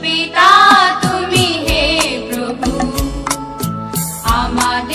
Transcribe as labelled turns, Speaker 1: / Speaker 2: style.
Speaker 1: পিতা তুমি হে প্রভু। আমাদের